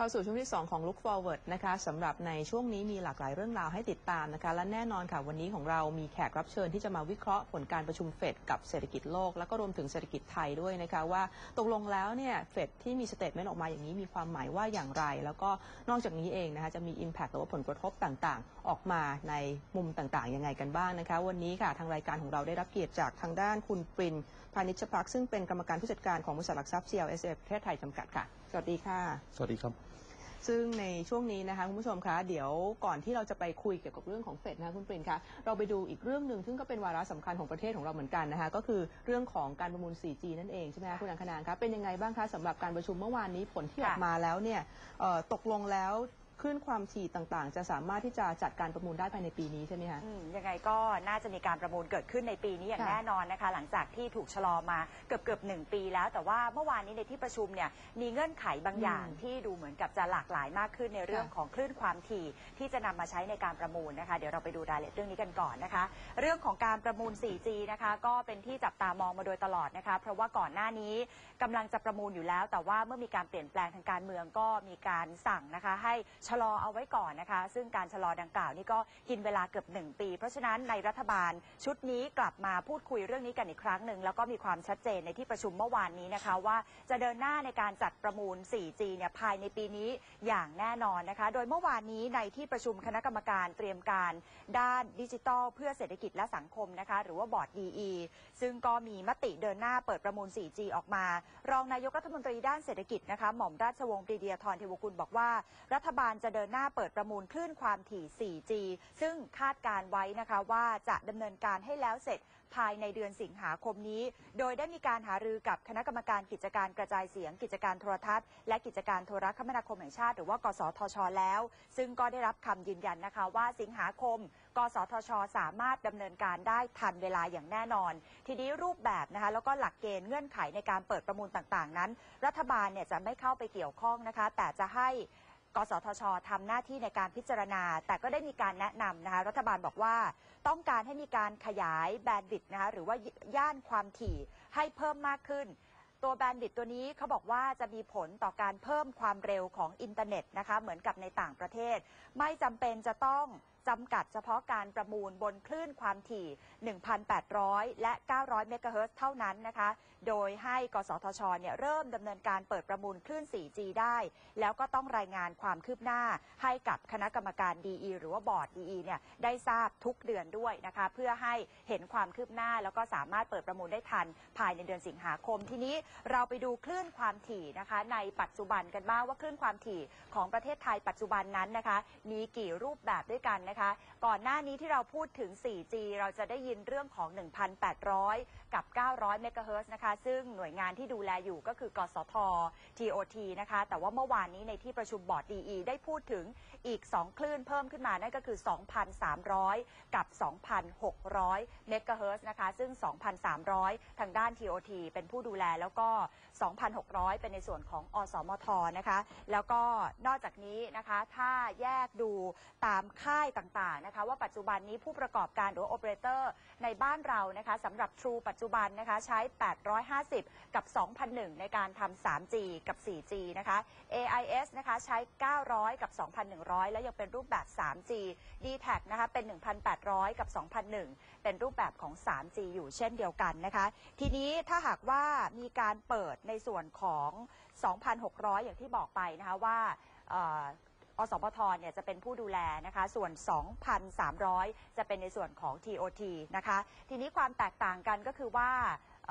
เข้าสู่ช่วงที่ 2 ของ Look Forward นะคะสำหรับในช่วงนี้มีหลากหลายเรื่องราวให้ติดตามนะคะ และแน่นอนค่ะวันนี้ของเรามีแขกรับเชิญที่จะมาวิเคราะห์ผลการประชุมเฟดกับเศรษฐกิจโลก แล้วก็รวมถึงเศรษฐกิจไทยด้วยนะคะว่าตกลงแล้วเนี่ยเฟดที่มีสเตทเมนต์ออกมาอย่างนี้มีความหมายว่าอย่างไร แล้วก็นอกจากนี้เองนะคะจะมี Impact หรือว่าผลกระทบต่างๆออกมาในมุมต่างๆยังไงกันบ้างนะคะ วันนี้ค่ะทางรายการของเราได้รับเกียรติจากทางด้านคุณปรินพานิชพักซึ่งเป็นกรรมการผู้จัดการของบริษัทหลักทรัพย์ CLSF ประเทศไทยจำกัดค่ะ สวัสดีค่ะ สวัสดีครับ ซึ่งในช่วงนี้นะคะคุณผู้ชมคะเดี๋ยวก่อนที่เราจะไปคุยเกี่ยวกับเรื่องของเฟดนะคะคุณปรินคะเราไปดูอีกเรื่องหนึ่งซึ่งก็เป็นวาระสำคัญของประเทศของเราเหมือนกันนะคะก็คือเรื่องของการประมูล 4G นั่นเองใช่ไหมคะคุณอังคณานคะเป็นยังไงบ้างคะสำหรับการประชุมเมื่อวานนี้ผลที่ออกมาแล้วเนี่ยเอ่อตกลงแล้ว คลื่นความถี่ต่างๆ จะสามารถที่จะจัดการประมูลได้ภายในปีนี้ใช่ไหมคะ อืมยังไงก็น่าจะมีการประมูลเกิดขึ้นในปีนี้อย่างค่ะแน่นอนนะคะ หลังจากที่ถูกชะลอมาเกือบเกือบหนึ่งปีแล้ว แต่ว่าเมื่อวานนี้ในที่ประชุมเนี่ยมีเงื่อนไขบางอย่างอืมที่ดูเหมือนกับจะหลากหลายมากขึ้นในเรื่องค่ะของคลื่นความถี่ที่จะนำมาใช้ในการประมูลนะคะ เดี๋ยวเราไปดูรายละเอียดเรื่องนี้กันก่อนนะคะ เรื่องของการประมูล 4G นะคะ ก็เป็นที่จับตามองมาโดยตลอดนะคะ เพราะว่าก่อนหน้านี้กำลังจะประมูลอยู่แล้ว แต่ว่าเมื่อมีการเปลี่ยนแปลงทางการเมืองก็มีการสั่งนะคะ ให้ชชะลอเอาไว้ก่อนนะคะ ซึ่งการชะลอดังกล่าวนี่ก็กินเวลาเกือบหนึ่งปี เพราะฉะนั้นในรัฐบาลชุดนี้กลับมาพูดคุยเรื่องนี้กันอีกครั้งหนึ่งแล้วก็มีความชัดเจนในที่ประชุมเมื่อวานนี้นะคะว่าจะเดินหน้าในการจัดประมูล 4G เนี่ยภายในปีนี้อย่างแน่นอนนะคะ โดยเมื่อวานนี้ในที่ประชุมคณะกรรมการเตรียมการด้านดิจิทัล เพื่อเศรษฐกิจและสังคมนะคะ หรือว่าบอร์ด DE ซึ่งก็มีมติเดินหน้าเปิดประมูล 4G ออกมา รองนายกรัฐมนตรีด้านเศรษฐกิจนะคะหม่อมราชวงศ์ปรีดียาธรเทวกุลบอกว่ารัฐบาลจะเดินหน้าเปิดประมูลคลื่นความถี่ 4G ซึ่งคาดการไว้นะคะว่าจะดำเนินการให้แล้วเสร็จภายในเดือนสิงหาคมนี้ โดยได้มีการหารือกับคณะกรรมการกิจการกระจายเสียง กิจการโทรทัศน์ และกิจการโทรคมนาคมแห่งชาติ หรือว่ากสทช แล้ว ซึ่งก็ได้รับคำยืนยันนะคะว่าสิงหาคม กสทช สามารถดำเนินการได้ทันเวลาอย่างแน่นอน ทีนี้รูปแบบนะคะแล้วก็หลักเกณฑ์เงื่อนไขในการเปิดประมูลต่างๆ นั้น รัฐบาลเนี่ยจะไม่เข้าไปเกี่ยวข้องนะคะ แต่จะให้ กสทชทำหน้าที่ในการพิจารณา แต่ก็ได้มีการแนะนำนะคะรัฐบาลบอกว่า ต้องการให้มีการขยายแบนดิตนะคะหรือว่าย่านความถี่ให้เพิ่มมากขึ้น ตัวแบนดิตตัวนี้เขาบอกว่าจะมีผลต่อการเพิ่มความเร็วของอินเทอร์เน็ตนะคะเหมือนกับในต่างประเทศ ไม่จำเป็นจะต้อง จำกัดเฉพาะการประมูลบนคลื่นความถี่ 1,800 และ 900 เมกะเฮิรตซ์เท่านั้นนะคะ โดยให้กสทชเนี่ยเริ่มดำเนินการเปิดประมูลคลื่น 4G ได้ แล้วก็ต้องรายงานความคืบหน้าให้กับคณะกรรมการ DE หรือว่าบอร์ด DE เนี่ยได้ทราบทุกเดือนด้วยนะคะ เพื่อให้เห็นความคืบหน้าแล้วก็สามารถเปิดประมูลได้ทันภายในเดือนสิงหาคม ทีนี้เราไปดูคลื่นความถี่นะคะ ในปัจจุบันกันบ้างว่าคลื่นความถี่ของประเทศไทยปัจจุบันนั้นนะคะ มีกี่รูปแบบด้วยกันนะคะก่อนหน้านี้ที่เราพูดถึง 4G เราจะได้ยินเรื่องของ 1,800 กับ 900 เมกะเฮิรตซ์นะคะ ซึ่งหน่วยงานที่ดูแลอยู่ก็คือกสท TOT นะคะ แต่ว่าเมื่อวานนี้ในที่ประชุมบอร์ด DE ได้พูดถึงอีก 2 คลื่นเพิ่มขึ้นมา นั่นก็คือ 2,300 กับ 2,600 เมกะเฮิรตซ์นะคะ ซึ่ง 2,300 ทางด้าน TOT เป็นผู้ดูแลแล้วก็ 2,600 เป็นในส่วนของอสมทนะคะ แล้วก็นอกจากนี้นะคะ ถ้าแยกดูตามค่ายต่างๆนะคะว่าปัจจุบันนี้ผู้ประกอบการหรือโอเปอเรเตอร์ในบ้านเรานะคะสำหรับ True ปัจจุบันนะคะใช้ 850 กับ 2,001 ในการทำ 3G กับ 4G นะคะ AIS นะคะใช้ 900 กับ 2,100 แล้วยังเป็นรูปแบบ 3G d t a c นะคะเป็น 1,800 กับ 2,001 เป็นรูปแบบของ 3G อยู่เช่นเดียวกันนะคะ ทีนี้ถ้าหากว่ามีการเปิดในส่วนของ 2,600 อย่างที่บอกไปนะคะว่า อสมทเนี่ยจะเป็นผู้ดูแลนะคะ ส่วน 2,300 จะเป็นในส่วนของ TOT นะคะ ทีนี้ความแตกต่างกันก็คือว่าเ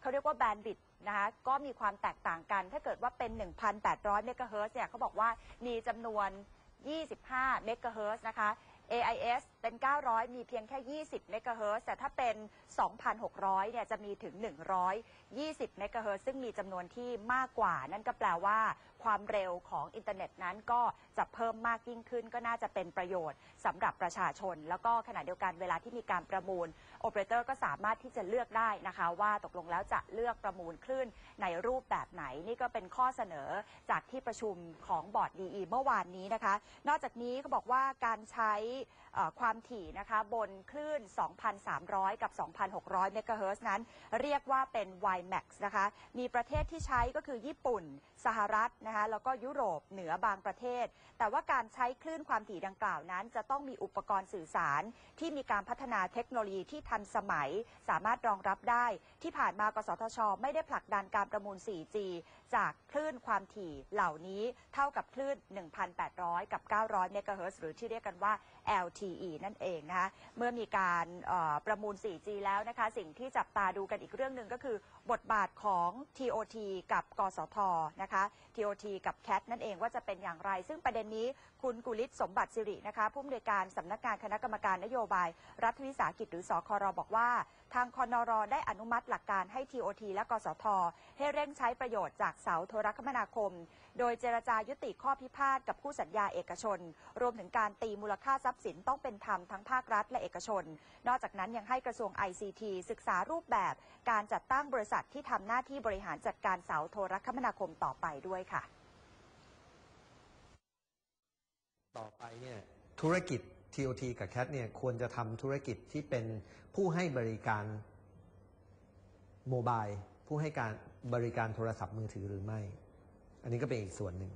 เขาเรียกว่าแบนด์บิดนะคะก็มีความแตกต่างกัน ถ้าเกิดว่าเป็น 1,800 เมกะเฮิรตซ์เนี่ยเขาบอกว่ามีจำนวน 25 เมกะเฮิรตซ์นะคะ AIS เป็น 900 มีเพียงแค่ 20 เมกะเฮิรตซ์แต่ถ้าเป็น 2,600 เนี่ยจะมีถึง 120 เมกะเฮิรตซ์ซึ่งมีจำนวนที่มากกว่า นั่นก็แปลว่า ความเร็วของอินเทอร์เน็ตนั้นก็จะเพิ่มมากยิ่งขึ้น ก็น่าจะเป็นประโยชน์สำหรับประชาชน แล้วก็ขณะเดียวกันเวลาที่มีการประมูลโอเปอเรเตอร์ก็สามารถที่จะเลือกได้นะคะว่าตกลงแล้วจะเลือกประมูลคลื่นในรูปแบบไหนนี่ก็เป็นข้อเสนอจากที่ประชุมของบอร์ดดีเมื่อวานนี้นะคะ นอกจากนี้เขาบอกว่าการใช้เอ่อความถี่นะคะบนคลื่น 2,300 กับ 2,600 เมกะเฮิร์นั้น เรียกว่าเป็น WiMAX นะคะ มีประเทศที่ใช้ก็คือญี่ปุ่น สหรัฐนะคะแล้วก็ยุโรปเหนือบางประเทศ แต่ว่าการใช้คลื่นความถี่ดังกล่าวนั้น จะต้องมีอุปกรณ์สื่อสาร ที่มีการพัฒนาเทคโนโลยีที่ทันสมัย สามารถรองรับได้ ที่ผ่านมากสทช ไม่ได้ผลักดันการประมูล 4G จากคลื่นความถี่เหล่านี้เท่ากับคลื่น 1,800 กับ 900 เมกะเฮิร์หรือที่เรียกกันว่า LTE นั่นเองนะคะเมื่อมีการประมูล 4G แล้วนะคะ สิ่งที่จับตาดูกันอีกเรื่องหนึ่งก็คือ บทบาทของ TOT กับกสทนะคะ TOT กับ CAT นั่นเองว่าจะเป็นอย่างไร ซึ่งประเด็นนี้คุณกุลิศสมบัติสิรินะคะผู้อำนวยการสำนักงานคณะกรรมการนโยบาย รัฐวิสาหกิจหรือสครบอกว่า ทางคอนรได้อนุมัติหลักการให้ TOT และกสท ให้เร่งใช้ประโยชน์จากเสาโทรคมนาคม โดยเจรจายุติข้อพิพาทกับผู้สัญญาเอกชน รวมถึงการตีมูลค่าทรัพย์สินต้องเป็นธรรมทั้งภาครัฐและเอกชน นอกจากนั้นยังให้กระทรวง ICT ศึกษารูปแบบ การจัดตั้งบริษัทที่ทำหน้าที่บริหารจัดการเสาโทรคมนาคมต่อไปด้วยค่ะ ต่อไปเนี่ยธุรกิจ TOT กับ CAT เนี่ยควรจะทำธุรกิจที่เป็นผู้ให้บริการโมบายผู้ให้การบริการโทรศัพท์มือถือหรือไม่ อันนี้ก็เป็นอีกส่วนหนึ่ง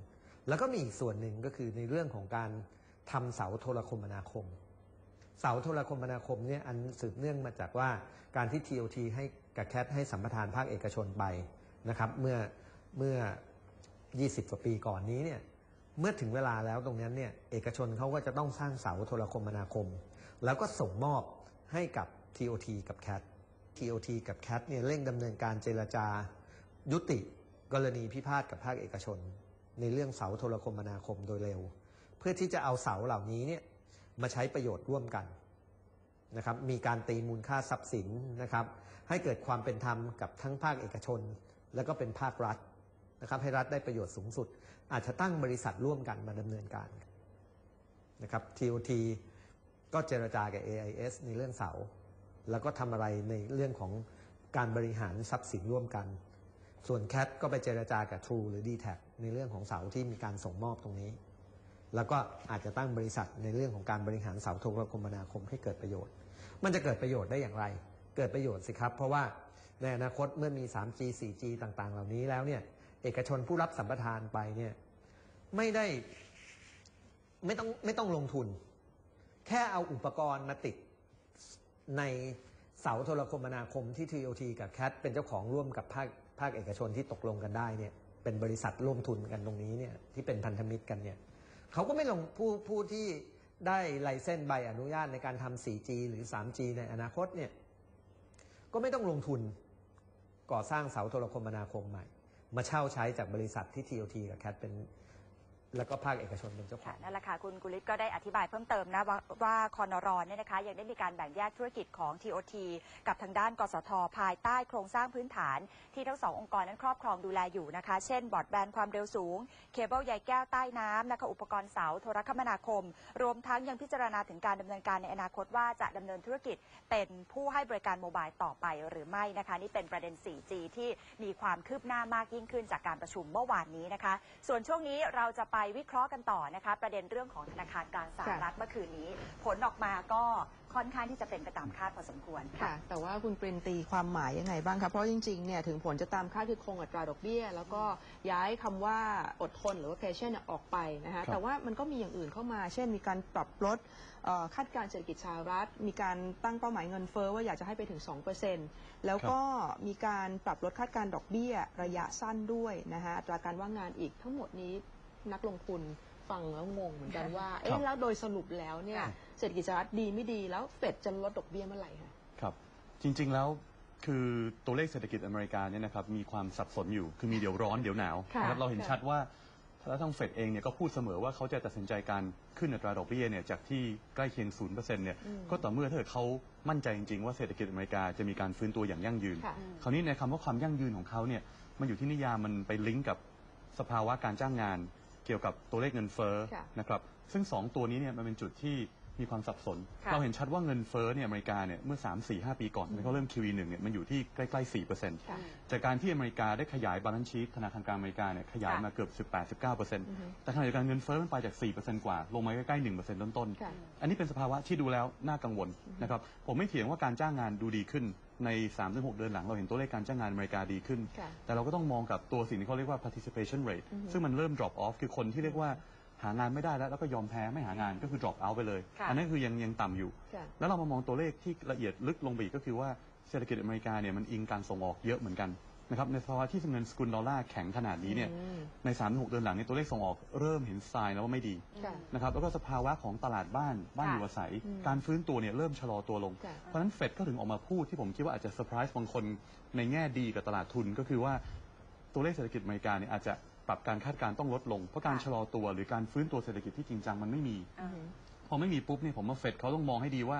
แล้วก็มีอีกส่วนหนึ่งก็คือในเรื่องของการทำเสาโทรคมนาคม เสาโทรคมนาคมเนี่ยอันสืบเนื่องมาจากว่าการที่ TOT ให้ กับ CAT ให้สัมปทานภาคเอกชนไปนะครับเมื่อเมื่อ 20 กว่าปีก่อนนี้เนี่ยเมื่อถึงเวลาแล้วตรงนั้นเนี่ยเอกชนเขาก็จะต้องสร้างเสาโทรคมนาคม แล้วก็ส่งมอบให้กับ TOT กับ CAT TOT กับ CAT เนี่ยเร่งดำเนินการเจรจายุติกรณีพิพาทกับภาคเอกชน ในเรื่องเสาโทรคมนาคมโดยเร็ว เพื่อที่จะเอาเสาเหล่านี้เนี่ยมาใช้ประโยชน์ร่วมกันนะครับมีการตีมูลค่าทรัพย์สินนะครับ ให้เกิดความเป็นธรรมกับทั้งภาคเอกชน และก็เป็นภาครัฐนะครับให้รัฐได้ประโยชน์สูงสุด อาจจะตั้งบริษัทร่วมกันมาดำเนินการนะครับ TOT ก็เจรจากับ AIS ในเรื่องเสา แล้วก็ทำอะไรในเรื่องของการบริหารทรัพย์สินร่วมกัน ส่วน CAT ก็ไปเจรจากับ True หรือ d t แทในเรื่องของเสาที่มีการส่งมอบตรงนี้ แล้วก็อาจจะตั้งบริษัทในเรื่องของการบริหารเสาโทรคมนาคมให้เกิดประโยชน์ มันจะเกิดประโยชน์ได้อย่างไร เกิดประโยชน์สิครับ เพราะว่าในอนาคตเมื่อมี 3G 4G ต่างๆ เหล่านี้แล้วเนี่ยเอกชนผู้รับสัมปทานไปเนี่ยไม่ได้ไม่ต้องไม่ต้องลงทุน แค่เอาอุปกรณ์มาติดในเสาโทรคมนาคมที่ TOT กับ CAT เป็นเจ้าของร่วมกับภาคภาคเอกชนที่ตกลงกันได้เนี่ยเป็นบริษัทร่วมทุนกันตรงนี้เนี่ยที่เป็นพันธมิตรกันเนี่ยเขาก็ไม่ลงผู้ผู้ที่ได้ไลเส้นใบอนุญาตในการทำ 4G หรือ 3G ในอนาคตเนี่ย ก็ไม่ต้องลงทุนก่อสร้างเสาโทรคมนาคมใหม่ มาเช่าใช้จากบริษัทที่ TOT กับแคทเป็น แล้วก็ภาคเอกชนเป็นเจ้าขอค่ะง นั่นแหละค่ะ คุณกุลิศก็ได้อธิบายเพิ่มเติมนะ ว่าว่าคอนรเนี่ยนะคะ ยังได้มีการแบ่งแยกธุรกิจของ TOT กับทางด้านกสท ภายใต้โครงสร้างพื้นฐาน ที่ทั้งสององค์กรนั้นครอบครองดูแลอยู่นะคะ เช่น บอร์ดแบนด์ความเร็วสูง เคเบิลใยแก้วใต้น้ำนะคะ อุปกรณ์เสาโทรคมนาคม รวมทั้งยังพิจารณาถึงการดำเนินการในอนาคตว่าจะดำเนินธุรกิจเป็นผู้ให้บริการโมบายต่อไปหรือไม่นะคะ นี่เป็นประเด็น 4G ที่มีความคืบหน้ามากยิ่งขึ้นจากการประชุมเมื่อวานนี้นะคะ ส่วนช่วงนี้เราจะไปวิเคราะห์กันต่อนะคะ ประเด็นเรื่องของธนาคารกลางสหรัฐเมื่อคืนนี้ ผลออกมาก็ค่อนข้างที่จะเป็นไปตามคาดพอสมควรค่ะ แต่ว่าคุณปรินตีความหมายยังไงบ้างคะเพราะจริงๆเนี่ยถึงผลจะตามคาดคือคงอัตราดอกเบี้ย แล้วก็ย้ายคำว่าอดทนหรือว่า patient เนี่ยออกไปนะคะครับแต่ว่ามันก็มีอย่างอื่นเข้ามา เช่น มีการปรับลดเอ่อคาดการณ์เศรษฐกิจสหรัฐ มีการตั้งเป้าหมายเงินเฟ้อว่าอยากจะให้ไปถึง 2%แล้วก็มีการปรับลดคาดการณ์ดอกเบี้ยระยะสั้นด้วยนะคะอัตราการว่างงานอีกทั้งหมดนี้ นักลงทุนฟังแล้วงงเหมือนกันว่าครัเอ๊ะบแล้วโดยสรุปแล้วเนี่ยค่ะเศรษฐกิจสหรัฐดีไม่ดีแล้วเฟดจะลดดอกเบี้ยเมื่อไหร่คะครับ จริง ๆแล้วคือตัวเลขเศรษฐกิจอเมริกาเนี่ยนะครับมีความสับสนอยู่คือมีเดี๋ยวร้อนเดี๋ยวหนาวค่ะนะครับเราเห็นค่ะชัดว่าแล้วทางเฟดเองเนี่ยก็พูดเสมอว่าเขาจะตัดสินใจการขึ้นอัตราดอกเบี้ยเนี่ยจากที่ใกล้เคียงศูนย์เปอร์เซ็นต์เนี่ยก็ต่อเมื่อถ้าเกิดเขามั่นใจจริงๆ ว่าเศรษฐกิจอเมริกาจะมีการฟื้นตัวอย่างยั่งยืนค่ะคราวนี้ในคำว่าความยั่งยืนของเขาเนี่ยมันอยู่ที่นิยามมันไปลิงก์กับสภาวะการจ้างงาน เกี่ยวกับตัวเลขเงินเฟ้อค่ะนะครับซึ่งสองตัวนี้เนี่ยมันเป็นจุดที่มีความสับสน ค่ะเราเห็นชัดว่าเงินเฟ้อเนี่ยอเมริกาเนี่ยเมื่อ 3 4 5 ปีก่อนเขาเริ่ม QE 1 เนี่ยมันอยู่ที่ใกล้ๆ4%ค่ะจากการที่อเมริกาได้ขยายบาลานซ์ชีธนาคารกลางอเมริกาเนี่ยขยายมาเกือบ 18-19%แต่ขณะเดียวกันเงินเฟ้อมันไปจาก 4%กว่า ลงมาใกล้ๆ 1%ต้นค่ะๆอันนี้เป็นสภาวะที่ดูแล้วน่ากังวลนะครับ ผมไม่เถียงว่าการจ้างงานดูดีขึ้น ใน3-6เดือนหลังเราเห็นตัวเลขการจ้างงานอเมริกาดีขึ้น ค่ะแต่เราก็ต้องมองกับตัวสิ่งที่เขาเรียกว่า participation rate อือฮึซึ่งมันเริ่ม drop off คือคนที่เรียกว่าหางานไม่ได้แล้วแล้วก็ยอมแพ้ไม่หางานก็คือ drop out ไปเลย ค่ะ อันนั้นคือยังยังต่ำอยู่ ค่ะ แล้วเรามามองตัวเลขที่ละเอียดลึกลงไปอีกก็คือว่าเศรษฐกิจอเมริกาเนี่ยมันอิงการส่งออกเยอะเหมือนกัน นะครับในภาวะที่เงินสกุลดอลลาร์แข็งขนาดนี้เนี่ยอืมใน3าหกเดือนหลังเนี่ยตัวเลขส่งออกเริ่มเห็นทรายแล้วว่าไม่ดีค่ะ นะครับแล้วก็สภาวะของตลาดบ้านบ้านค่ะอยู่อาศัย อืมการฟื้นตัวเนี่ยเริ่มชะลอตัวลง ค่ะเพราะฉะนั้นเฟดก็ถึงออกมาพูดที่ผมคิดว่าอาจจะเซอร์ไพรส์บางคนในแง่ดีกับตลาดทุนก็คือว่าตัวเลขเศรษฐกิจอเมริกาเนี่ยอาจจะปรับการคาดการณ์ต้องลดลงเพราะการค่ะ ชะลอตัวหรือการฟื้นตัวเศรษฐกิจที่จริงจังมันไม่มี อ่า พอไม่มีปุ๊บเนี่ยผมว่าเฟดเขาต้องมองให้ดีว่า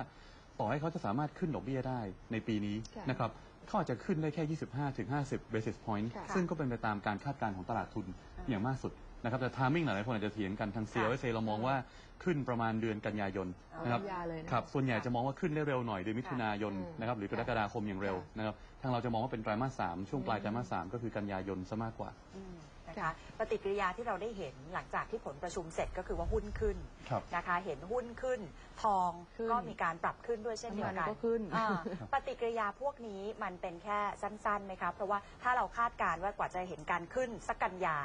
ต่อให้เขาจะสามารถขึ้นดอกเบี้ยได้ในปีนี้ค่ะนะครับเขาอาจจะขึ้นได้แค่ 25ถึง50 basis point ค่ะซึ่งก็เป็นไปตามการคาดการณ์ของตลาดทุนอย่างมากสุดนะครับแต่ทามมิ่งหลายๆคนอาจจะเถียงกันทาง CLSA เรามองว่าขึ้นประมาณเดือนกันยายนนะครับกันยาเลยนะ ครับ ส่วนใหญ่จะมองว่าขึ้นได้เร็วหน่อยเดือนมิถุนายนอืมนะครับหรือกรกฎาคมอย่างเร็วนะครับ ทางเราจะมองว่าเป็นไตรมาสสามช่วงปลายไตรมาสสามก็คือกันยายนซะมากกว่า อืม นะคะปฏิกิริยาที่เราได้เห็นหลังจากที่ผลประชุมเสร็จก็คือว่าหุ้นขึ้นครับนะคะ เห็นหุ้นขึ้น ทองขึ้นก็มีการปรับขึ้นด้วยเช่นเดียวกัน้ำมันนก็ขึ้นอ่าปฏิกิริยาพวกนี้มันเป็นแค่สั้นๆไหมคะเพราะว่าถ้าเราคาดการณ์ว่ากว่าจะเห็นการขึ้นสักกันยา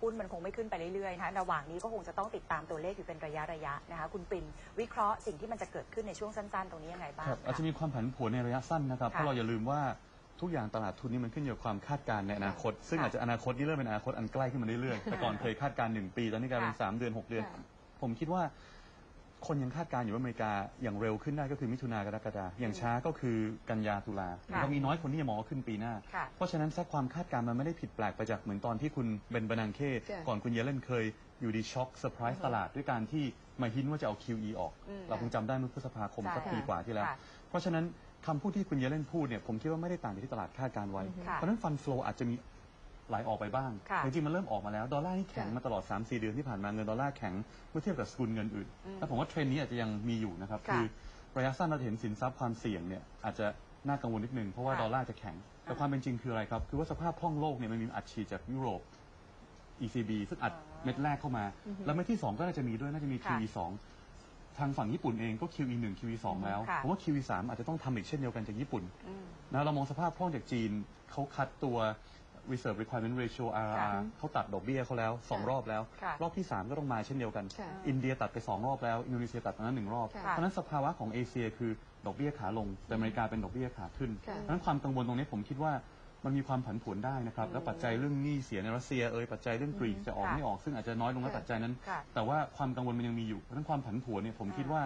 หุ้นมันคงไม่ขึ้นไปเรื่อยๆนะคะระหว่างนี้ก็คงจะต้องติดตามตัวเลขอยู่เป็นระยะระยะๆนะคะ คุณปรินวิเคราะห์สิ่งที่มันจะเกิดขึ้นในช่วงสั้น ๆ ตรงนี้ยังไงบ้างครับคะอาจจะมีความผันผวนในระยะสั้นนะครับค่ะเพราะเราอย่าลืมว่า ทุกอย่างตลาดทุนนี่มันขึ้นอยู่กับความคาดการณ์ในอนาคต ซึ่งค่ะอาจจะอนาคตนี่เริ่มเป็นอนาคตอันใกล้ขึ้นมาเรื่อยๆแต่ก่อนเคยคาดการณ์หนึ่งปี ตอนนี้กลายเป็นค่ะสามเดือนหกเดือนค่ะผมคิดว่า คนยังคาดการณ์อยู่ว่าอเมริกาอย่างเร็วขึ้นได้ก็คือมิถุนากรกฎาอย่างช้าก็คือกันยาตุลาค่ะเรามีน้อยคนที่จะมองว่าขึ้นปีหน้า ค่ะ เพราะฉะนั้นสักความคาดการณ์มันไม่ได้ผิดแปลกไปจากเหมือนตอนที่คุณเบนบานังเคค่ะก่อนคุณเยเลนเคยอยู่ดีช็อกเซอร์ไพรส์ตลาดด้วยการที่มาหินว่าจะเอา QE ออก อืมเราคงจำได้เมื่อพฤษภาคมใช่สักปีกว่าที่แล้ว ค่ะเพราะฉะนั้น คำพูดที่คุณเยเลนพูดเนี่ยผมคิดว่าไม่ได้ต่างจากที่ตลาดคาดการณ์ไว้ ค่ะเพราะฉะนั้นฟันฟลออาจจะมีไหลออกไปบ้าง ค่ะจริงๆ มันเริ่มออกมาแล้ว ดอลลาร์นี่แข็งค่ะมาตลอด 3-4 เดือนที่ผ่านมาเงินดอลลาร์แข็งเมื่อเทียบกับสกุลเงินอื่น อืมและผมว่าเทรนด์นี้อาจจะยังมีอยู่นะครับค่ะคือระยะสั้นเราจะเห็นสินทรัพย์ความเสี่ยงเนี่ยอาจจะน่ากังวลนิดนึงเพราะว่าค่ะดอลลาร์จะแข็ง แต่ความเป็นจริงคืออะไรครับคือว่าสภาพคล่องโลกเนี่ยมันมีอัดฉีดจากยุโรป ECB ซึ่งอัดอ๋อเม็ดแรกเข้ามา แล้วเม็ดที่2ก็น่าจะมีด้วยน่าจะมี ค่ะ QE 2 ทางฝั่งญี่ปุ่นเองก็ QE 1 QE 2 แล้ว ค่ะผมว่า QE 3 อาจจะต้องทำอีกเช่นเดียวกันจากญี่ปุ่นอืม นะเรามองสภาพคล่องจากจีนเขาคัดตัว reserve requirement ratio ค่ะ RRR เขาตัดดอกเบี้ยเขาแล้ว 2 รอบแล้ว ค่ะรอบที่ 3 ก็ต้องมาเช่นเดียวกัน ค่ะอินเดียตัดไป 2 รอบแล้ว อินโดนีเซียตัดไปนั้นหนึ่งรอบค่ะเพราะฉะนั้นสภาวะของเอเชียคือดอกเบี้ยขาลง แต่อเมริกาเป็นดอกเบี้ยขาขึ้นค่ะเพราะฉะนั้นความกังวลตรงนี้ผมคิดว่า มันมีความผันผวนได้นะครับ แล้วปัจจัยเรื่องหนี้เสียในรัสเซียเอ่ยปัจจัยเรื่องกรีกจะออกค่ะไม่ออกซึ่งอาจจะน้อยลงแล้วค่ะปัจจัยนั้นค่ะแต่ว่าความกังวลมันยังมีอยู่เพราะฉะนั้นความผันผวนเนี่ยผมอ่าคิดว่า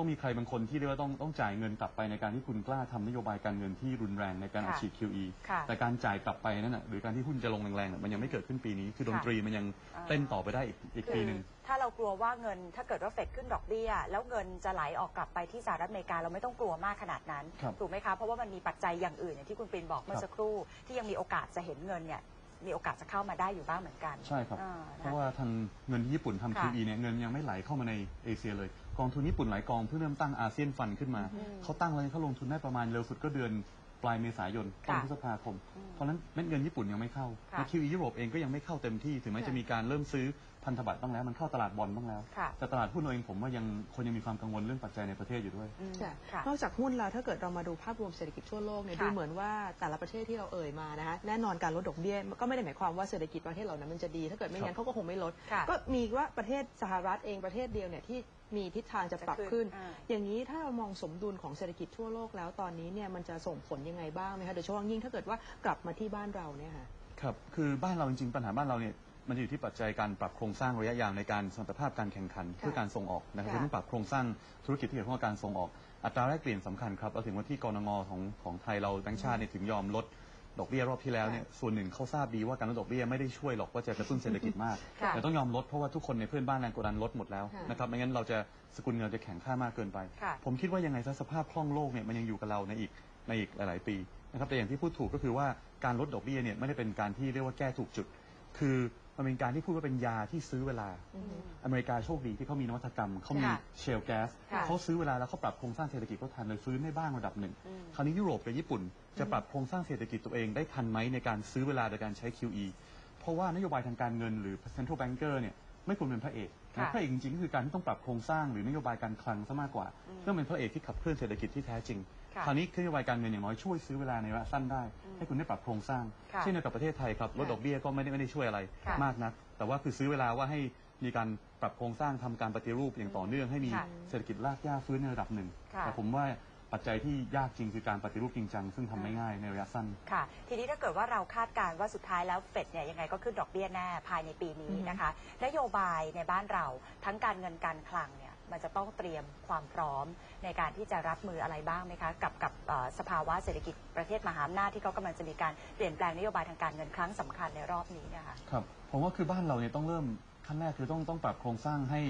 ต้องมีใครบางคนที่เรียกว่าต้องต้องจ่ายเงินกลับไปในการที่คุณกล้าทำนโยบายการเงินที่รุนแรงในการอัดฉีด QE ค่ะ แต่การจ่ายกลับไปนั่นน่ะหรือการที่หุ้นจะลงแรงๆน่ะมันยังไม่เกิดขึ้นปีนี้ คือดนค่ะตรีมันยังอ่าเต้นต่อไปได้อีกอีกปีหนึ่ง ถ้าเรากลัวว่าเงินถ้าเกิดว่าเฟดขึ้นดอกเบี้ย แล้วเงินจะไหลออกกลับไปที่สหรัฐอเมริกาเราไม่ต้องกลัวมากขนาดนั้น ครับถูกไหมคะ เพราะว่ามันมีปัจจัยอย่างอื่นอย่างที่คุณปรินบอกเมื่อครับ สักครู่ที่ยังมีโอกาสจะเห็นเงินเนี่ย มีโอกาสจะเข้ามาได้อยู่บ้างเหมือนกันใช่ครับ อ่าเพนะราะว่าทางเงินที่ญี่ปุ่นทำค่ะ QE เนี่ยเงินยังไม่ไหลเข้ามาในเอเชียเลย กองทุนญี่ปุ่นหลายกองเพิ่งเริ่มตั้งอาเซียนฟันขึ้นมาอืมเขาตั้งเลยเขาลงทุนได้ประมาณเร็วสุดก็เดือน ปลายเมษายนต้นค่ะพฤษภาคมอืมเพราะฉะนั้นเม็ดเงินญี่ปุ่นยังไม่เข้าค่ะและ QE ยุโรปเองก็ยังไม่เข้าเต็มที่ ถึงแม้ค่ะจะมีการเริ่มซื้อพันธบัตรบ้างแล้ว มันเข้าตลาดบอลบ้างแล้ว ค่ะ แต่ตลาดหุ้นเองผมว่ายังคนยังมีความกังวลเรื่องปัจจัยในประเทศอยู่ด้วย อืมค่ะค่ะ นอกจากหุ้นแล้วถ้าเกิดเรามาดูภาพรวมเศรษฐกิจทั่วโลกเนี่ยค่ะ ดูเหมือนว่าแต่ละประเทศที่เราเอ่ยมานะคะแน่นอนการลดดอกเบี้ยก็ไม่ได้หมายความว่าเศรษฐกิจประเทศเหล่านั้นมันจะดี ถ้าเกิดไม่งั้นเขาก็คงไม่ลด ค่ะ ก็มีว่าประเทศสหรัฐเองประเทศเดียวเนี่ยที่ มีทิศทางจะปรับจะขึ้ขึ้นนอ่าอย่างนี้ถ้าเรามองสมดุลของเศรษฐกิจทั่วโลกแล้วตอนนี้เนี่ยมันจะส่งผลยังไงบ้างไหมคะโดยเฉพาะยิ่งถ้าเกิดว่ากลับมาที่บ้านเราเนี่ยค่ะครับคือบ้านเราจริงๆปัญหาบ้านเราเนี่ยมันจะอยู่ที่ปัจจัยการปรับโครงสร้างระยะยาวในการสมรรถภาพการแข่งขันเพื่อการส่งออกนะครับค่ะคือต้องปรับโครงสร้างธุรกิจที่เกี่ยวข้องกับการส่งออกอัตราแลกเปลี่ยนสำคัญครับเราถึงว่าที่กรงงของของไทยเราแบงก์ชาติเนี่ยถึงยอมลด ดอกเบี้ยรอบที่แล้วเนี่ยส่วนหนึ่งเขาทราบดีว่าการลดดอกเบี้ยไม่ได้ช่วยหรอกว่าจะกระตุ้นเศรษฐกิจมาก ค่ะแต่ต้องยอมลดเพราะว่าทุกคนในเพื่อนบ้านแรงกดดันลดหมดแล้วค่ะนะครับไม่งั้นเราจะสกุลเงินเราจะแข็งค่ามากเกินไป ค่ะผมคิดว่ายังไงซะสภาพคล่องโลกเนี่ยมันยังอยู่กับเราในอีกในอีกหลาย ๆ ปีนะครับแต่อย่างที่พูดถูกก็คือว่าการลดดอกเบี้ยเนี่ยไม่ได้เป็นการที่เรียกว่าแก้ถูกจุด คือ มันเป็นการที่พูดว่าเป็นยาที่ซื้อเวลาอือฮึอเมริกาโชคดีที่เขามีนวัตกรรมเขามีค่ะเชลแก๊สค่ะเขาซื้อเวลาแล้วเขาปรับโครงสร้างเศรษฐกิจเขาทันเลยฟื้นได้บ้างระดับหนึ่ง อืม คราวนี้ยุโรปกับญี่ปุ่นจะปรับโครงสร้างเศรษฐกิจตัวเองได้ทันไหมในการซื้อเวลาโดยการใช้ QE เพราะว่านโยบายทางการเงินหรือ central banker เนี่ยไม่ควรเป็นพระเอกนะค่ะ พระเอกจริงๆก็คือการที่ต้องปรับโครงสร้างหรือนโยบายการคลังซะมากกว่าต้องเป็นพระเอกที่ขับเคลื่อนเศรษฐกิจที่แท้จริง ค่ะคราวนี้นโยบายการเงินอย่างน้อยช่วยซื้อเวลาในระยะสั้นได้ ให้คุณได้ปรับโครงสร้าง ค่ะเช่นเดียวกับประเทศไทยครับลดดอกเบี้ยก็ไม่ได้ไม่ได้ช่วยอะไรค่ะมากนัก แต่ว่าคือซื้อเวลาว่าให้มีการปรับโครงสร้างทำการปฏิรูปอย่างต่อเนื่อง ให้มีค่ะเศรษฐกิจรากหญ้าฟื้นในระดับหนึ่งค่ะแต่ผมว่าปัจจัยที่ยากจริงคือการปฏิรูปจริงจังซึ่งทำไม่ง่ายในระยะสั้น ค่ะ ทีนี้ถ้าเกิดว่าเราคาดการณ์ว่าสุดท้ายแล้วเฟดเนี่ยยังไงก็ขึ้นดอกเบี้ยแน่ภายในปีนี้นะคะ นโยบายในบ้านเราทั้งการเงินการคลังเนี่ย มันจะต้องเตรียมความพร้อมในการที่จะรับมืออะไรบ้างไหมคะ กับกับเอ่อสภาวะเศรษฐกิจประเทศมหาอำนาจที่เขากำลังจะมีการเปลี่ยนแปลงนโยบายทางการเงินครั้งสำคัญในรอบนี้เนะคะ ครับผมว่าคือบ้านเราเนี่ยต้องเริ่มขั้นแรกคือต้องต้องปรับโครงสร้างให้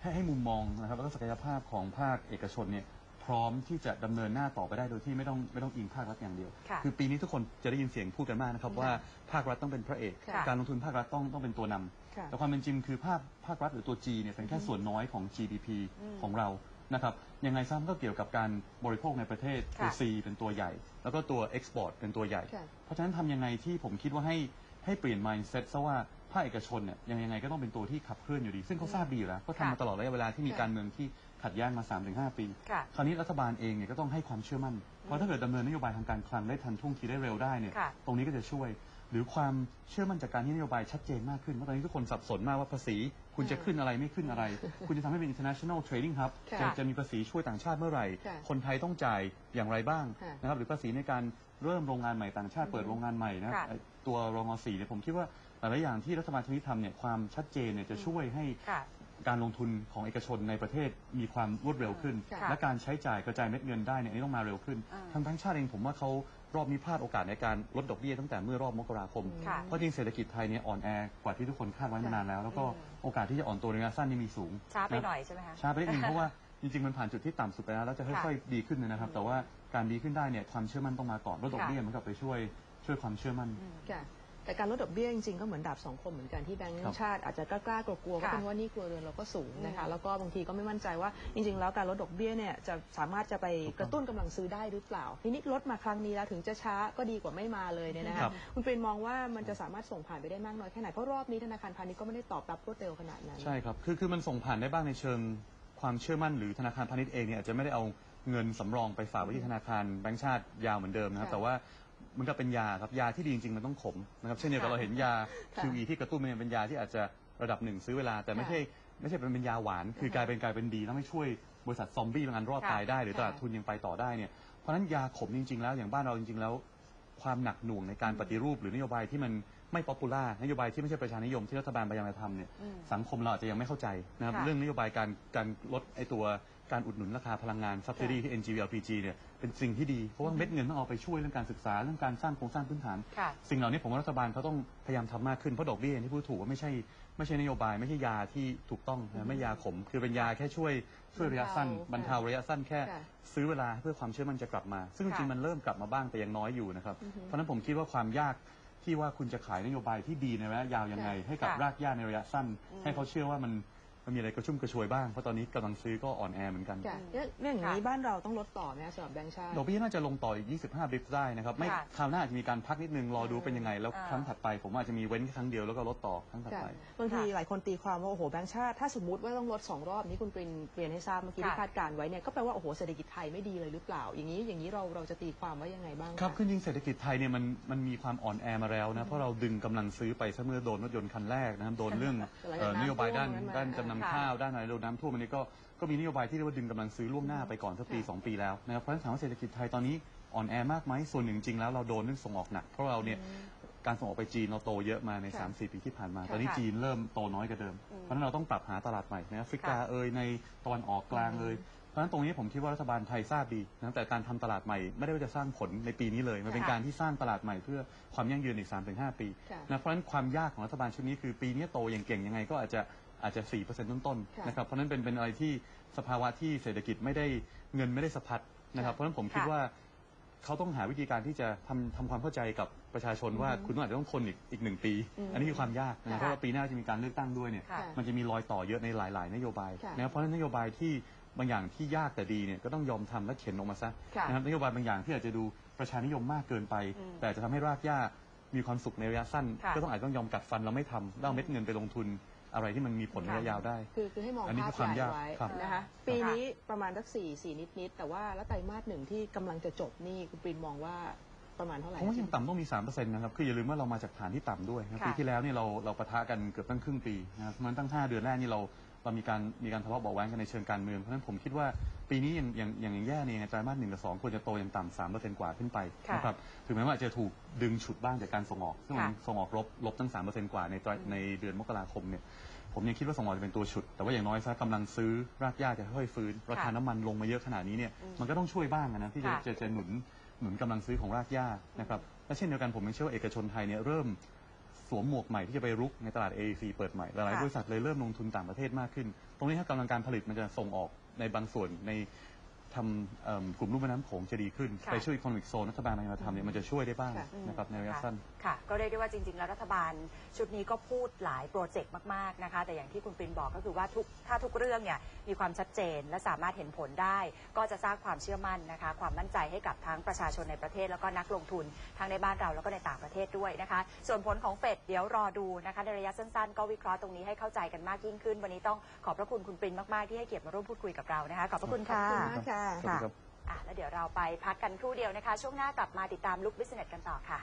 ให้ให้มุมมองนะครับแล้วก็ศักยภาพของภาคเอกชนเนี่ย พร้อมที่จะดำเนินหน้าต่อไปได้โดยที่ไม่ต้องไม่ต้องอิงภาครัฐอย่างเดียวค่ะอปีนี้ทุกคนจะได้ยินเสียงพูดกันมากนะครับว่าภาครัฐต้องเป็นพระเอก ค่ะการลงทุนภาครัฐต้องต้องเป็นตัวนำค่ะแต่ความเป็นจริงคือภาคภาครัฐหรือตัว G เนี่ยเป็นแค่ส่วนน้อยของ GDP อืมของเรานะครับยังไงซ้ำก็เกี่ยวกับการบริโภคในประเทศตัว ค่ะ C เป็นตัวใหญ่ แล้วก็ตัว Export เป็นตัวใหญ่ ค่ะ เพราะฉะนั้นทำยังไงที่ผมคิดว่าให้ให้เปลี่ยน mindset ซะว่า ภาคเอกชนเนี่ยยังยังไงก็ต้องเป็นตัวที่ขับเคลื่อนอยู่ดี ซึ่งเขาทราบดีอยู่แล้วก็ทำมาค่ะตลอดระยะเวลาที่มีค่ะการเมืองที่ขัดแย้งมา 3-5 ปี ค่ะ คราวนี้รัฐบาลเองเนี่ยก็ต้องให้ความเชื่อมั่น เพราะถ้าเกิดดำเนินนโยบายทางการคลังได้ทันท่วงทีได้เร็วได้เนี่ย ค่ะ ตรงนี้ก็จะช่วย หรือความเชื่อมั่นจากการที่นโยบายชัดเจนมากขึ้น เพราะตอนนี้ทุกคนสับสนมากว่าภาษี คุณจะขึ้นอะไรไม่ขึ้นอะไร คุณจะทำให้เป็น international trading hub ค่ะจะจะมีภาษีช่วยต่างชาติเมื่อไหร่ ค่ะคนไทยต้องจ่ายอย่างไรบ้างค่ะนะครับ หรือภาษีในการเริ่มโรงงานใหม่ต่างชาติเปิดโรงงานใหม่นะค่ะ ไอ้ตัวรองอสีเนี่ยผมคิดว่า หลายๆอย่างที่รัฐบาลชุดนี้ทำเนี่ยความชัดเจนเนี่ยจะช่วยให้ค่ะ การลงทุนของเอกชนในประเทศมีความรวดเร็วขึ้น ค่ะและการใช้จ่ายกระจายเม็ดเงินได้เนี่ยอันนี้ต้องมาเร็วขึ้นอ่าทางแบงก์ชาติเองผมว่าเขารอบนี้พลาดโอกาสในการลดดอกเบี้ยตั้งแต่เมื่อรอบมกราคม ค่ะเพราะจริงเศรษฐกิจไทยเนี่ยอ่อนแอกว่าที่ทุกคนคาดไว้มานานแล้ว แล้วก็อืม โอกาสที่จะอ่อนตัวในระยะสั้นนี่มีสูงช้าไปะหน่อยใช่ไหมคะ ช้าไปนิดนึงเพราะว่าจริงๆมันผ่านจุดที่ต่ำสุดไปแล้วแล้วจะค่อยๆดีขึ้นนะครับ แต่ว่าการดีขึ้นได้เนี่ยความเชื่อมั่นต้องมาก่อนลดดอกเบี้ยมันก็ไปช่วยช่วยความเชื่อมั่นค่ะ แต่การลดดอกเบี้ยจริงๆก็เหมือนดาบสองคมเหมือนกันที่แบงก์ครับชาติอาจจะกล้าๆกลัวๆก็ค่ะเป็นว่าหนี่ครัวเรือนเราก็สูงนะคะอืมแล้วก็บางทีก็ไม่มั่นใจว่าจริงๆ แล้วการลดดอกเบี้ยเนี่ยจะสามารถจะไปกระตุ้นกำลังซื้อได้หรือเปล่าทีนี้ลดมาครั้งนี้แล้วถึงจะช้าก็ดีกว่าไม่มาเลยเนี่ยนะครัคะบคุณปรินมองว่ามันจะสามารถส่งผ่านไปได้มากน้อยแค่ไหนเพราะรอบนี้ธนาคารพาณิชย์ก็ไม่ได้ตอบรับรวดเร็วขนาดนั้นใช่ครับคือคือมันส่งผ่านได้บ้างในเชิงความเชื่อมั่นหรือธนาคารพาณิชย์เองเนี่ยอาจจะไม่ได้เอาเงินสำรองไปฝากไว้ที่ธนาคารแบงก์ชาติยาวเหมือนเดิมนะครับค่ะแต่ว่า มันก็เป็นยาครับยาที่ดีจริงๆมันต้องขมนะครับเช่นเดียวกับค่ะเราเห็นยา ค่ะ QE ที่กระตุ้นมันเป็นยาที่อาจจะระดับหนึ่งซื้อเวลา แต่ไม่ค่ะใช่ไม่ใช่เป็นยาหวาน คือกลายเป็นกลายเป็นดีแล้วไม่ช่วยบริษัทซอมบี้บางอันรอดค่ะตายได้หรือตลาดค่ะทุนยังไปต่อได้เนี่ยเพราะฉะนั้นยาขมจริง ๆ แล้วอย่างบ้านเราจริง ๆ แล้ว ความหนักหน่วงในการปฏิรูป หรือนโยบายที่มันไม่ป๊อปปูล่านโยบายที่ไม่ใช่ประชานิยมที่รัฐบาลพยายามจะทำเนี่ยอืมสังคมเราอาจจะยังไม่เข้าใจนะครับค่ะเรื่องนโยบายการการลดไอตัว การอุดหนุนราคาพลังงาน subsidy ที่ NGV LPG เนี่ยเป็นสิ่งที่ดี เพราะว่าเม็ดเงินต้องเอาไปช่วยเรื่องการศึกษาเรื่องการสร้างโครงสร้างพื้นฐาน ค่ะ สิ่งเหล่านี้ผมว่ารัฐบาลเขาต้องพยายามทำมากขึ้น เพราะดอกเบี้ยอย่างที่พูดถูกว่าไม่ใช่ไม่ใช่นโยบาย ไม่ใช่ยาที่ถูกต้องนะไม่ยาขม คือเป็นยาแค่ช่วยช่วยระยะสั้นบบรรรรเทาเทาระยะสั้นแค่ ค่ะซื้อเวลาเพื่อความเชื่อมั่นจะกลับมา ซึ่งจริงๆค่ะมันเริ่มกลับมาบ้างแต่ยังน้อยอยู่นะครับอือฮึเพราะฉะนั้นผมคิดว่าความยากที่ว่าคุณจะขายนโยบายที่ดีในระยะยาวยังไง ให้กับค่ะรากหญ้าในระยะสั้น อืม ให้เขาเชื่อว่ามัน มันมีอะไรกระชุ่มกระชวยบ้าง เพราะตอนนี้กำลังซื้อก็อ่อนแอเหมือนกันค่ะเรื่องเรื่องอย่างนี้ค่ะบ้านเราต้องลดต่อไหมคะสำหรับแบงก์ชาติดอกเบี้ยน่าจะลงต่ออีก 25บิปได้นะครับ ไม่ค่ะคราวหน้าอาจจะมีการพักนิดนึง รอดูเป็นยังไง แล้วอ่าครั้งถัดไป ผมว่าอาจจะมีเว้นแค่ครั้งเดียวแล้วก็ลดต่อครั้งถัดค่ะไป บางทีค่ะหลายคนตีความว่าโอ้โหแบงค์ชาติถ้าสมมติว่าต้องลดสองรอบนี้คุณปรินเรียนให้ทราบเมื่อกี้ที่ค่ะ คาดการณ์ไว้เนี่ยก็แปลว่าโอ้โหเศรษฐกิจไทยไม่ดีเลยหรือเปล่า อย่างนี้อย่างนี้เราเราจะตีความว่ายังไงบ้างะ ครับคือจริงๆเศรษฐกิจไทยเนี่ยมันมันมีความอ่อนแอมาแล้วนะ เพราะเราดึงกำลังซื้อไปซะเมื่อโดนรถยนต์คันแรกนะครับ โดนเรื่องหลังจากเอ่อน้ำนโยบายด้านท่วมนั้นมาด้านจำนำค่ะ ข้าวด้านอะไรโดนน้ำท่วมอันนี้ก็ก็มีนโยบายที่เรียกว่าดึงกำลังซื้อล่วงหน้าไปก่อนสักปีค่ะสองปีแล้วนะครับเพราะฉะนั้นถามว่าเศรษฐกิจไทยตอนนี้อ่อนแอมากไหมส่วนหนึ่งจริงแล้วเราโดนเรื่องส่งออกหนักเพราะเราเนี่ยการส่งออกไปจีนเราโตเยอะมาในค่ะ3-4ปีที่ผ่านมาค่ะตอนนี้ค่ะจีนเริ่มโตน้อยกว่าเดิมอืมเพราะฉะนั้นเราต้องปรับหาตลาดใหม่ในแอฟริกาค่ะเอยในตะวันออกกลางเอยเพราะฉะนั้นตรงนี้ผมคิดว่ารัฐบาลไทยทราบดีนะแต่การทำตลาดใหม่ไม่ได้ว่าจะสร้างผลในปีนี้เลยมันเป็นค่ะ การที่สร้างตลาดใหม่เพื่อความยั่งยืนอีก3-5ปี ค่ะ นะเพราะฉะนั้นความยากของรัฐบาลชุดนี้คือปีนี้โตอย่างเก่งยังไงก็อาจจะ อาจจะ 4%ต้นค่ะๆนะครับเพราะฉะนั้นเป็นเป็นอะไรที่สภาวะที่เศรษฐกิจไม่ได้เงินไม่ได้สะพัดนะครับค่ะเพราะฉะนั้นผมคิดค่ะว่าเขาต้องหาวิธีการที่จะทำทำความเข้าใจกับประชาชนว่าคุณต้องอาจจะต้องทนอีกอีกหนึ่งปีอืมอันนี้คือความยากนะค่ะเพราะว่าปีหน้าจะมีการเลือกตั้งด้วยเนี่ยค่ะมันจะมีรอยต่อเยอะในหลาย ๆ นโยบายค่ะนะครับเพราะฉะนั้นนโยบายที่บางอย่างที่ยากแต่ดีเนี่ยก็ต้องยอมทำและเข็นออกมาซะค่ะนะครับนโยบายบางอย่างที่อาจจะดูประชานิยมมากเกินไปอืมแต่จะทำให้รากหญ้ามีความสุขในระยะสั้นค่ะก็ต้องอาจจะต้องยอมกัดฟันเราไม่ทำแล้วเอาเม็ดเงินไปลงทุน อะไรที่มันมีผลระยะยาวได้ คือคือให้มองอันนี้ภาคืพอความใหญ่ยากไว้ครับ นะคะปีนี้ประมาณสักสี่สี่นิดนิดๆแต่ว่าแล้วไตรมาสหนึ่งที่กำลังจะจบนี่คุณปรินมองว่าประมาณเท่าไหร่ ผมว่ายังต่ำต้องมี 3%นะครับ คืออย่าลืมว่าเรามาจากฐานที่ต่ำด้วยนะครับค่ะ ปีที่แล้วเนี่ยเราเราปะทะกันเกือบตั้งครึ่งปีนะครับเพราะฉะนั้นตั้ง 5 เดือนแรกนี่เรา เรามีการมีการทะเลาะเบาะแว้งกันในเชิงการเมือง เพราะฉะนั้นผมคิดว่าปีนี้ยังยังยังยังแย่เนี่ยไตรมาสหนึ่งกับสองควรจะโตยังต่ำสามเปอร์เซ็นต์กว่าขึ้นไปค่ะนะครับถึงแม้ว่าอาจจะถูกดึงฉุดบ้างจากการส่งออกซึ่งมันค่ะส่งออกลบลบตั้งสามเปอร์เซ็นต์กว่าในไตรในเดือนมกราคมเนี่ยผมยังคิดว่าส่งออกจะเป็นตัวฉุด แต่ว่าอย่างน้อยซะกำลังซื้อรากหญ้าจะค่อยๆฟื้น ราคาน้ำมันลงมาเยอะขนาดนี้เนี่ยอืมมันก็ต้องช่วยบ้างอะนะที่จะค่ะ จะจะหนุนหนุนกำลังซื้อของรากหญ้านะครับและเช่นเดียวกันผมยังเชื่อว่าเอกชนไทยเนี่ยเริ่ม สวมหมวกใหม่ที่จะไปรุกในตลาด AEC เปิดใหม่ หลายค่ะๆบริษัทเลยเริ่มลงทุนต่างประเทศมากขึ้น ตรงนี้ถ้ากำลังการผลิตมันจะส่งออกในบางส่วนในทำเอิ่มกลุ่มลุ่มแม่น้ำโขงจะดีขึ้น ค่ะไปช่วยอีโคโนมิกโซนรัฐบาลมาทำเนี่ยมันจะช่วยได้บ้างค่ะ นะครับในระยะสั้น ค่ะ ก็เรียกได้ว่าจริง ๆ แล้วรัฐบาล ชุดนี้ก็พูดหลายโปรเจกต์มาก ๆ นะคะ แต่อย่างที่คุณปรินบอกก็คือว่าทุกถ้าทุกเรื่องเนี่ยมีความชัดเจนและสามารถเห็นผลได้ ก็จะสร้างความเชื่อมั่นนะคะ ความมั่นใจให้กับทั้งประชาชนในประเทศแล้วก็นักลงทุนทั้งในบ้านเราแล้วก็ในต่างประเทศด้วยนะคะ ส่วนผลของเฟดเดี๋ยวรอดูนะคะในระยะสั้นๆ ก็วิเคราะห์ตรงนี้ให้เข้าใจกันมากยิ่งขึ้น วันนี้ต้องขอบพระคุณคุณปรินมากๆที่ให้เกียรติมาร่วมพูดคุยกับเรานะคะขอบพระคุณขอบค่ะคุณมากค่ะขอบคุณครับอะแล้วเดี๋ยวเราไปพักกันครู่เดียวนะคะ ช่วงหน้ากลับมาติดตามลุกบิสเนสกันต่อค่ะ